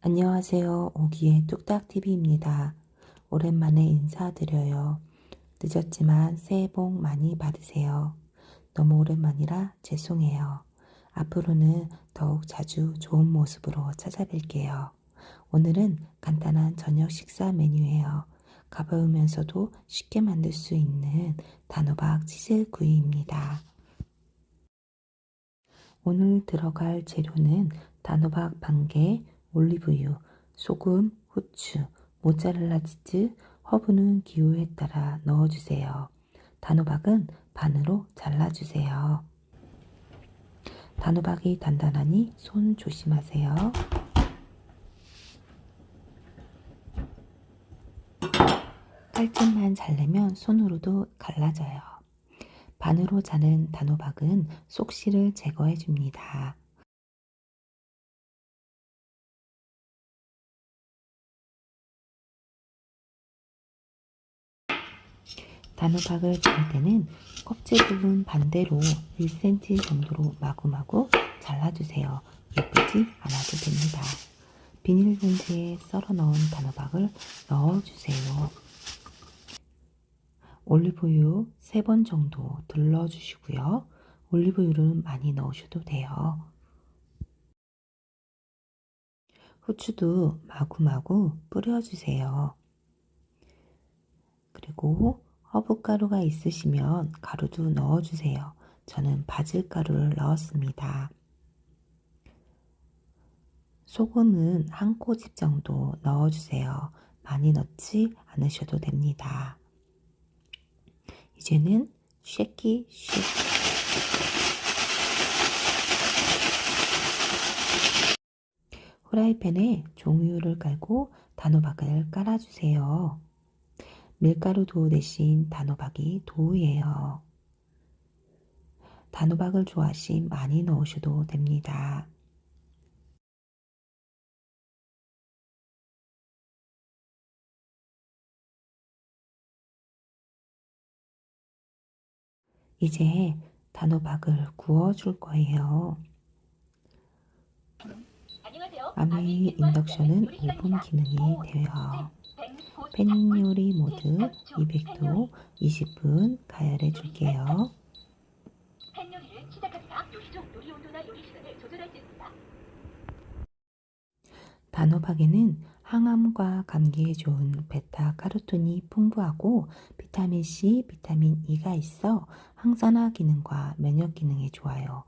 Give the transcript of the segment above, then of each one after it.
안녕하세요. 오기의 뚝딱TV입니다. 오랜만에 인사드려요. 늦었지만 새해 복 많이 받으세요. 너무 오랜만이라 죄송해요. 앞으로는 더욱 자주 좋은 모습으로 찾아뵐게요. 오늘은 간단한 저녁 식사 메뉴예요. 가벼우면서도 쉽게 만들 수 있는 단호박 치즈 구이입니다. 오늘 들어갈 재료는 단호박 반개, 올리브유, 소금, 후추, 모짜렐라 치즈, 허브는 기호에 따라 넣어주세요. 단호박은 반으로 잘라주세요. 단호박이 단단하니 손 조심하세요. 깔끔만 잘내면 손으로도 갈라져요. 반으로 자른 단호박은 속씨를 제거해 줍니다. 단호박을 잘 때는 껍질 부분 반대로 1cm 정도로 마구마구 잘라주세요. 예쁘지 않아도 됩니다. 비닐봉지에 썰어 넣은 단호박을 넣어주세요. 올리브유 3번 정도 둘러주시고요. 올리브유를 많이 넣으셔도 돼요. 후추도 마구마구 뿌려주세요. 그리고 허브가루가 있으시면 가루도 넣어주세요. 저는 바질가루를 넣었습니다. 소금은 한 꼬집 정도 넣어주세요. 많이 넣지 않으셔도 됩니다. 이제는 쉐키 쉐키 후라이팬에 종이유를 깔고 단호박을 깔아주세요. 밀가루 도우 대신 단호박이 도우예요. 단호박을 좋아하시 많이 넣으셔도 됩니다. 이제 단호박을 구워줄 거예요. 아미 인덕션은 5분 기능이 되어 팬 요리 모드 200도 20분 가열해 줄게요. 단호박에는 항암과 감기에 좋은 베타 카로틴이 풍부하고 비타민 C, 비타민 E가 있어 항산화 기능과 면역 기능에 좋아요.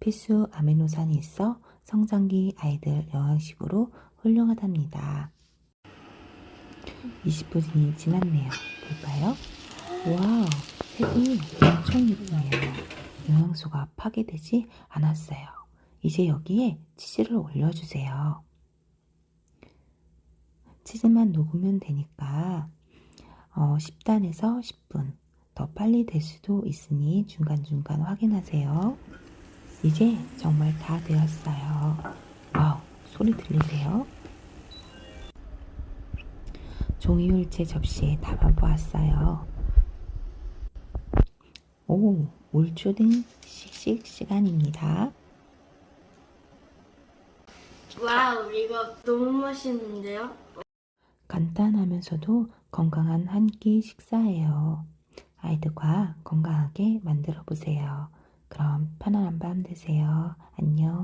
필수 아미노산이 있어 성장기 아이들 영양식으로 훌륭하답니다. 20분이 지났네요. 볼까요? 와우, 색이 엄청 예쁘네요. 영양소가 파괴되지 않았어요. 이제 여기에 치즈를 올려주세요. 치즈만 녹으면 되니까 어, 10단에서 10분 더 빨리 될 수도 있으니 중간중간 확인하세요. 이제 정말 다 되었어요. 와우, 소리 들리세요? 종이율제 접시에 담아보았어요. 오, 물초등 씩씩 시간입니다. 와우, 이거 너무 맛있는데요? 간단하면서도 건강한 한 끼 식사예요. 아이들과 건강하게 만들어 보세요. 그럼 편안한 밤 되세요. 안녕.